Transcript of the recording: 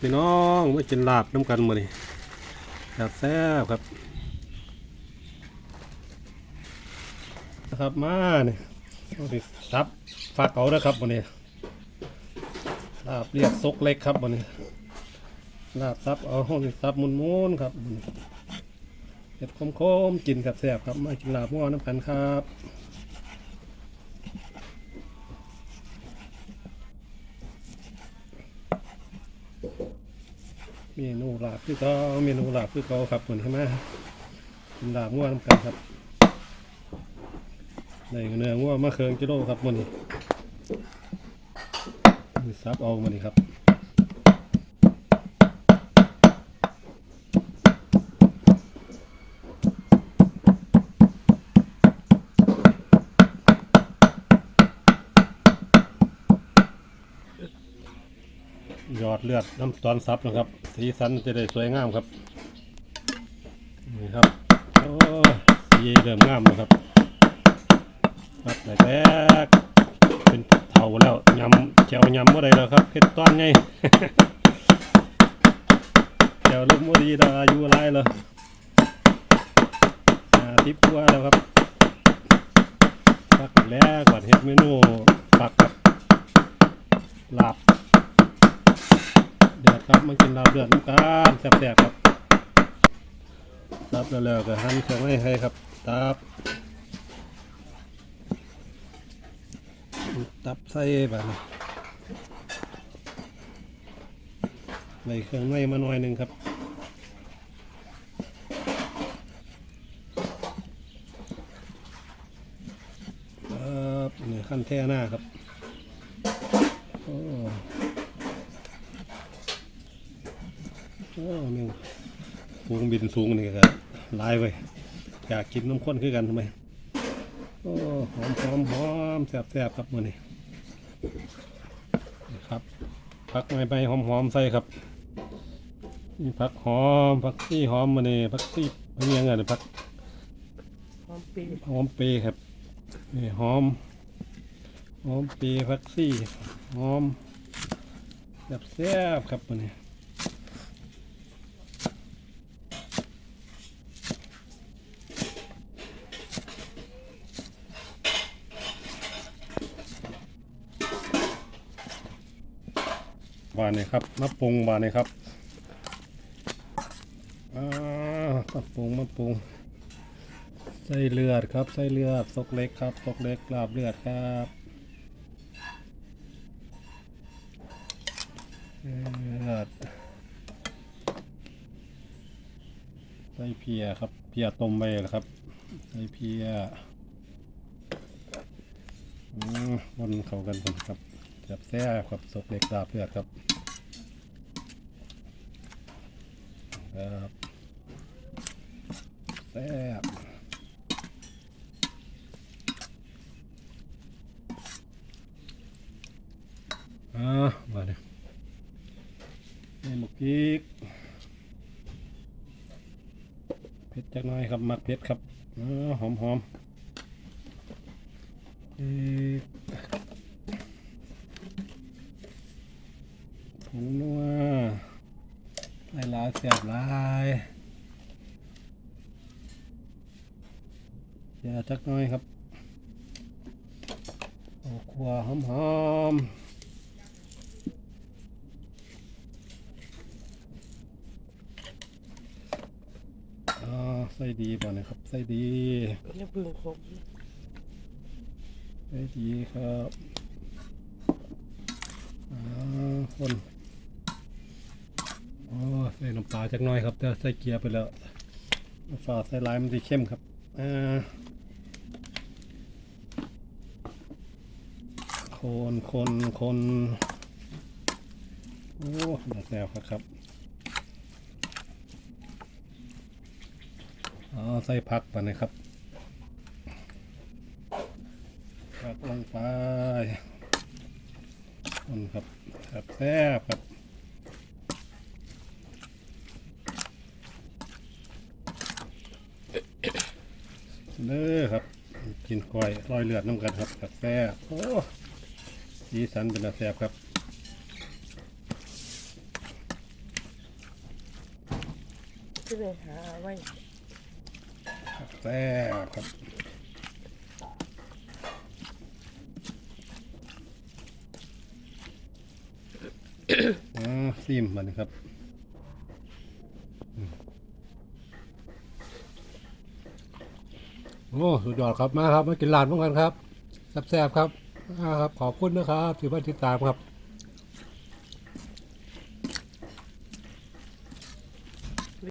พี่น้องมากินลาบน้ำกันมื้อนี้ครับแซ่บครับนะครับมาเนี่ยเอาสิซับฝากเอาเด้อครับมื้อนี้ลาบเรียกซกเล็กครับมื้อนี้ลาบซับเอาห้องซับมุนๆครับมื้อนี้เห็ดคมๆกินกับแซ่บครับมากินลาบง้อน้ำกันครับ เมนูลาบคือเขาเมนูลาบคือเขาครับคนใช่ไหมกินลาบง่วน้ำกันครับในเนื้อง่วมาเคืองกิโลครับมันนี้มีซับเอามันนี้ครับ เลือดน้ำตอนซับนะครับ สีสันจะได้สวยงามครับนี่ครับโอ้สีเริ่มงามแล้วครับครับแตกเป็นเท่าแล้วยำแจวยำเมื่อไรแล้วครับเผ็ดต้อนไงแจวลูกมือดีดาอายุไรเลยอาทิพย์ว่าแล้วครับพักแล้วก่อนเฮ็ดเมนูผักกับลาบ บมากินลาบเดือดน้ำกันแซ่บๆครับตับแล้วก็หั่นเครื่องให้ให้ครับตับตับใส่แบบนี้ใส่เครื่องในมาหน่อยหนึ่งครับครับนี่ขั้นแท่หน้าครับโอ้ โอ้แม่งฟูงบินสูงนี่ก็ลายเว้อยากกินน้ำข้นคือกันทำไมโอ้หอมหอมหอมแซบแซบครับมือนี้นี่ครับผักไม้ใบหอมหอมใส่ครับมีผักหอมผักซี่หอมมือนี้ผักซี่เป็นยังไงเนี่ยผักหอมปีหอมปรย์ครับนี่หอมหอมเปรย์ผักซี่หอมแซบแซบครับมือนี้ บานนี่ครับมะปรุงบานนี่ครับมะปรุงมะปรุงไส้เลือดครับไส้เลือดซกเล็กครับซกเล็กลาบเลือดครับเลือดไส้เพียครับเพียต้มไปแล้วครับไส้เพียอืมวนเข้ากันผมครับ แซ่บแซ่บครับซกเล็กลาบเลือดครับครับแซ่บอ่ามาเนี่ยนี่หมกพริกเผ็ดจักหน่อยครับมักเผ็ดครับอหอมหอมพริ กผงนัวลายลาเสียบลายอย่าจักหน่อยครับโอ้ครัวหอมหอมอ่าใส่ดีป่ะนะครับใส่ดีอย่าพึ่งขมใส่ดีครับอ่าคน โอ้ใส่น้ำปลาจักหน่อยครับแต่ใส่เกียร์ไปแล้วฝาใส่ลายมันจะเข้มครับอ่าคนคนคนโอ้แซ่บครับครับอ๋อใส่ผักไปนะครับผักลงไปคนครับครับแซ่บครับ เด้อครับ กินก้อยลอยเลือดน้ำกันครับกับแฟโอ้สีสันเป็นกาแฟครับที่ไปหาไว้แซ่บครับอ่าซีมมันครับ โอ้สุดยอดครับมาครับมากินร้านพวกกันครับแซ่บๆครับอ่าครับขอบคุณนะครับที่มาติดตามครับ